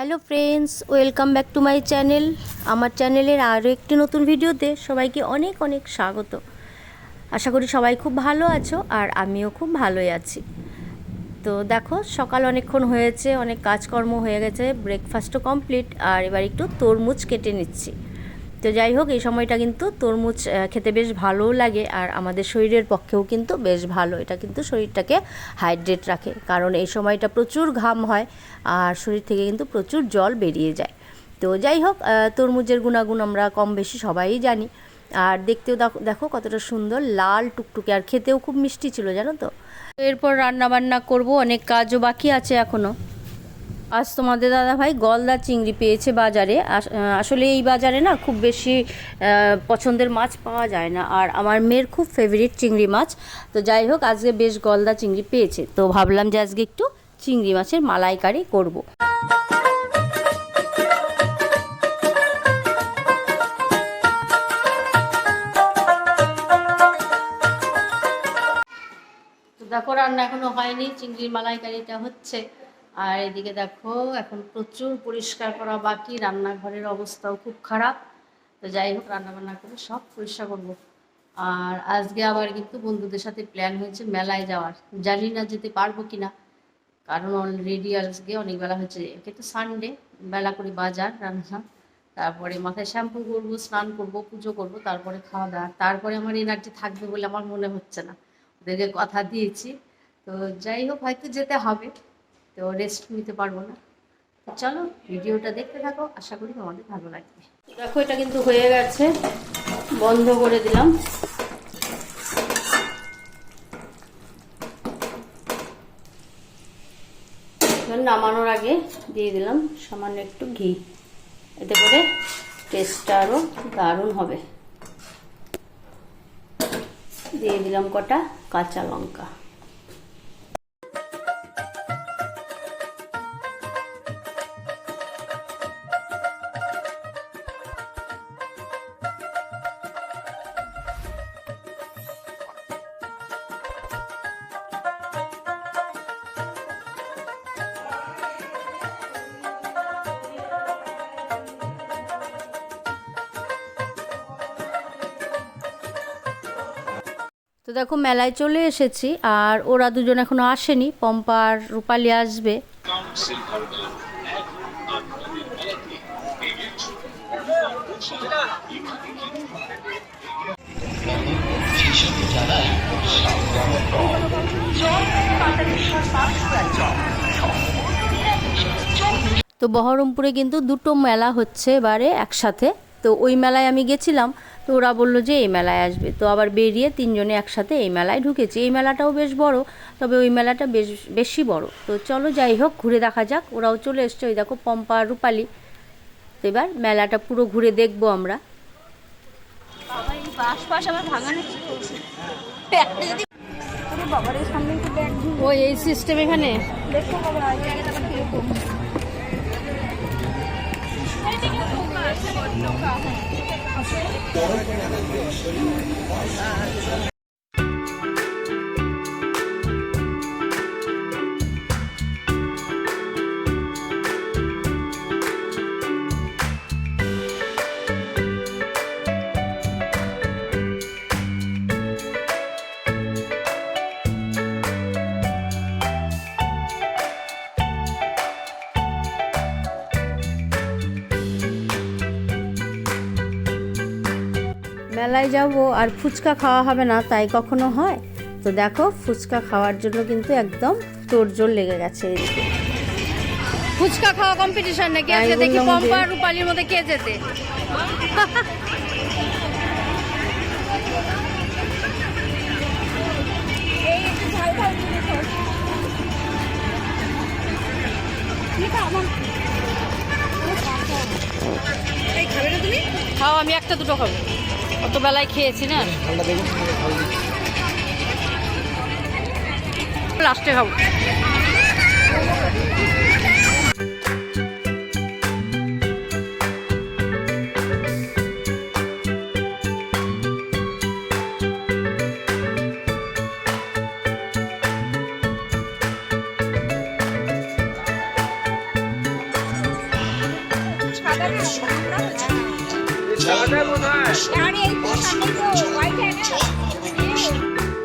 Hello friends, welcome back to my channel. আমার চ্যানেলের আরও একটি নতুন ভিডিওতে সবাইকে অনেক অনেক স্বাগত। আশা করি সবাই খুব ভালো আছো আর আমিও খুব ভালোই আছি। তো দেখো, সকাল অনেকক্ষণ হয়েছে, অনেক কাজকর্ম হয়ে গেছে ব্রেকফাস্টও কমপ্লিট আর এবার একটু তরমুজ কেটে নিচ্ছি। তো যাই হোক, এই সময়টা কিন্তু তরমুজ খেতে বেশ ভালোও লাগে আর আমাদের শরীরের পক্ষেও কিন্তু বেশ ভালো। এটা কিন্তু শরীরটাকে হাইড্রেট রাখে কারণ এই সময়টা প্রচুর ঘাম হয় আর শরীর থেকে কিন্তু প্রচুর জল বেরিয়ে যায়। তো যাই হোক তরমুজের গুণাগুণ আমরা কম বেশি সবাই জানি। আর দেখতেও দেখো- কতটা সুন্দর লাল টুকটুকে আর খেতেও খুব মিষ্টি ছিল, জানো তো? এরপর রান্না বান্না করব, অনেক কাজও বাকি আছে এখনও আজ তোমাদের দাদা ভাই গলদা চিংড়ি পেয়েছে বাজারে। আস- আসলে এই বাজারে না খুব বেশি পছন্দের মাছ পাওয়া যায় না। আর আমার মেয়ের খুব ফেভারিট চিংড়ি মাছ। তো যাই হোক, আজকে বেশ গলদা চিংড়ি পেয়েছে। তো ভাবলাম যে আজকে একটু চিংড়ি মাছের মালাইকারি করব। দেখো, রান্না এখনও হয়নি। চিংড়ির মালাইকারিটা হচ্ছে। আর এদিকে দেখো, এখন প্রচুর পরিষ্কার করা বাকি, রান্নাঘরের অবস্থাও খুব খারাপ। তো যাই হোক রান্না বান্না করে সব পরিষ্কার করব। আর আজকে আবার কিন্তু বন্ধুদের সাথে প্ল্যান হয়েছে মেলায় যাওয়ার। জানি না যেতে পারব কি না কারণ অলরেডি আজকে অনেক বেলা হয়েছে। একে তো সানডে বেলা করে বাজার, রান্না। তারপরে মাথায় শ্যাম্পু করব, স্নান করব, পুজো করব, তারপরে খাওয়া দাওয়া। তারপরে আমার এনার্জি থাকবে বলে আমার মনে হচ্ছে না। ওদেরকে কথা দিয়েছি। তো যাই হোক, হয়তো যেতে হবে। তো রেস্ট নিতে পারব না। তো চলো ভিডিওটা দেখতে থাকো, আশা করি তোমাদের ভালো লাগবে। দেখো, এটা কিন্তু হয়ে গেছে। বন্ধ করে দিলাম। নামানোর আগে দিয়ে দিলাম সামান্য একটু ঘি। এতে করে টেস্টটা আরও দারুণ হবে। দিয়ে দিলাম কটা কাঁচা লঙ্কা। তো দেখো, মেলায় চলে এসেছি আর ওরা দুজন এখনও আসেনি। পম্পার রূপালি আসবে। তো বহরমপুরে কিন্তু দুটো মেলা হচ্ছে এবারে একসাথে। তো ওই মেলায় আমি গেছিলাম তো ওরা বলল যে এই মেলায় আসবে। তো আবার বেরিয়ে তিনজনে একসাথে এই মেলায় ঢুকেছি। এই মেলাটাও বেশ বড় তবে ওই মেলাটা বেশ বেশি বড়। তো চলো যাই হোক ঘুরে দেখা যাক। ওরাও চলে এসছে ওই দেখো পম্পা আর রূপালি। তো এবার মেলাটা পুরো ঘুরে দেখব আমরা। ওই এই সিস্টেম এখানে। 心我要做你未来的 মেলায় যাব আর ফুচকা খাওয়া হবে না তাই কখনো হয়? তো দেখো ফুচকা খাওয়ার জন্য কিন্তু একদম তোড়জোড় লেগে গেছে এদিকে। ফুচকা খাওয়া কম্পিটিশন নাকি? আজকে দেখি পম্পা আর রূপালির মধ্যে কে যেতে খাও আমি একটা দুটো খাব। অত বেলায় খেয়েছি না? লাস্টে খাব।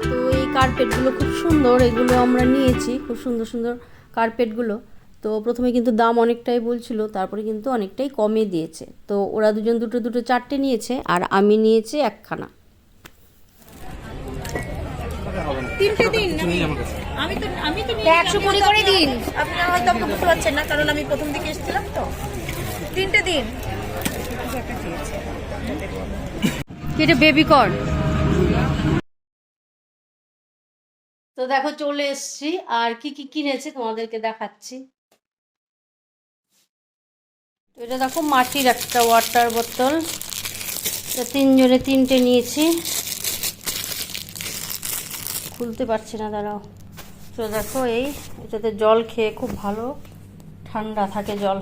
তো এই কার্পেটগুলো খুব সুন্দর এগুলো আমরা নিয়েছি খুব সুন্দর সুন্দর কার্পেটগুলো তো প্রথমে কিন্তু দাম অনেকটাই বলছিল তারপরে কিন্তু অনেকটাই কমে দিয়েছে। তো ওরা দুজন দুটো দুটো চারটে নিয়েছে আর আমি নিয়েছি একখানা। তিনটে দিন আমি তো আমি তো একশো কুড়ি করে দিন। আপনারা হয়তো আমাকে বুঝতে পারছেন না কারণ আমি প্রথম দিকে এসেছিলাম তো। তিনটে দিন। এটা বেবি কর্ন তো দেখো চলে এসছি। আর কি কি কিনেছে তোমাদেরকে দেখাচ্ছি। তো এটা দেখো মাটির একটা ওয়াটার বোতল এটা তিনজনে তিনটে নিয়েছি। খুলতে পারছি না দাঁড়াও। তো দেখো এই এটাতে জল খেয়ে খুব ভালো ঠান্ডা থাকে জল।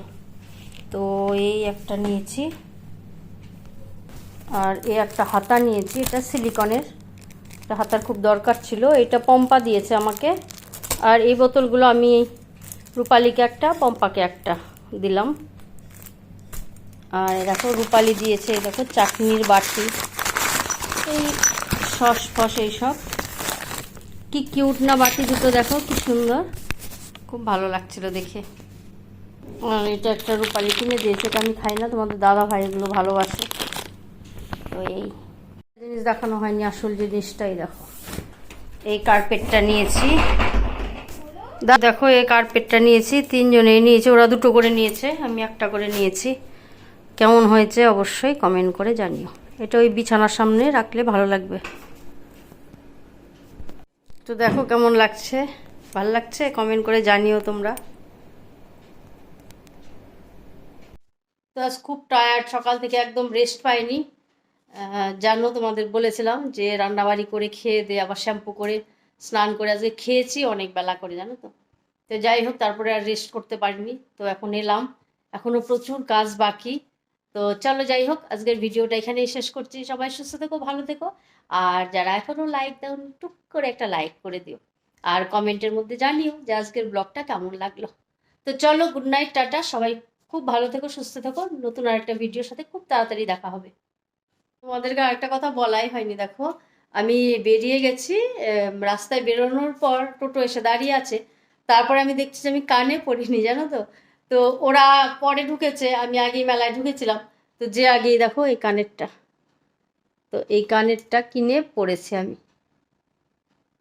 তো এই একটা নিয়েছি। আর এই একটা হাতা নিয়েছি, এটা সিলিকনের। এটা হাতার খুব দরকার ছিল, এটা পম্পা দিয়েছে আমাকে। আর এই বোতলগুলো আমি রূপালীকে একটা, পম্পাকে একটা দিলাম। আর দেখো, রূপালি দিয়েছে দেখো, চাটনির বাটি। এই সস ফস এইসব। কি কিউট না বাটি দুটো, দেখো, কি সুন্দর। খুব ভালো লাগছিল দেখে। আর এটা একটা রূপালি কিনে দিয়েছে, এটা আমি খাই না, তোমাদের দাদা ভাই এগুলো ভালোবাসে। তো এই জিনিস দেখানো হয়নি, আসল জিনিসটাই দেখো। এই কার্পেটটা নিয়েছি। দেখো, এই কার্পেটটা নিয়েছি, তিনজনেই নিয়েছে, ওরা দুটো করে নিয়েছে, আমি একটা করে নিয়েছি। কেমন হয়েছে অবশ্যই কমেন্ট করে জানিও। এটা ওই বিছানার সামনে রাখলে ভালো লাগবে। তো দেখো কেমন লাগছে, ভালো লাগছে? কমেন্ট করে জানিও তোমরা। তো খুব টায়ার্ড সকাল থেকে একদম রেস্ট পাইনি। জানো তোমাদের বলেছিলাম যে রান্নাবাড়ি করে খেয়ে দিয়ে আবার শ্যাম্পু করে স্নান করে আজকে খেয়েছি, অনেক বেলা করে, জানো তো। তো যাই হোক, তারপরে আর রেস্ট করতে পারিনি, তো এখন এলাম। এখনও প্রচুর কাজ বাকি। তো চলো যাই হোক, আজকের ভিডিওটা এখানেই শেষ করছি। সবাই সুস্থ থেকো, ভালো থেকো। আর যারা এখনও লাইক দাও, টুক করে একটা লাইক করে দিও। আর কমেন্টের মধ্যে জানিও যে আজকের ব্লগটা কেমন লাগল। তো চলো গুড নাইট টাটা। সবাই খুব ভালো থেকো, সুস্থ থেকো। নতুন আরেকটা ভিডিওর সাথে খুব তাড়াতাড়ি দেখা হবে। তোমাদেরকে আরেকটা কথা বলাই হয়নি, দেখো। আমি বেরিয়ে গেছি রাস্তায় বেরোনোর পর টোটো এসে দাঁড়িয়ে আছে। তারপরে আমি দেখছি যে আমি কানে পড়িনি, জানো তো? তো ওরা পরে ঢুকেছে, আমি আগেই মেলায় ঢুকেছিলাম। তো যে আগেই দেখো এই কানেরটা। তো এই কানেরটা কিনে পড়েছি আমি।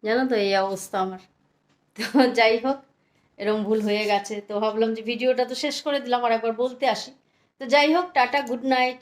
জানো তো এই অবস্থা আমার। তো যাই হোক এরকম ভুল হয়ে গেছে। তো ভাবলাম যে ভিডিওটা তো শেষ করে দিলাম, আর একবার বলতে আসি। তো যাই হোক, টাটা, গুড নাইট।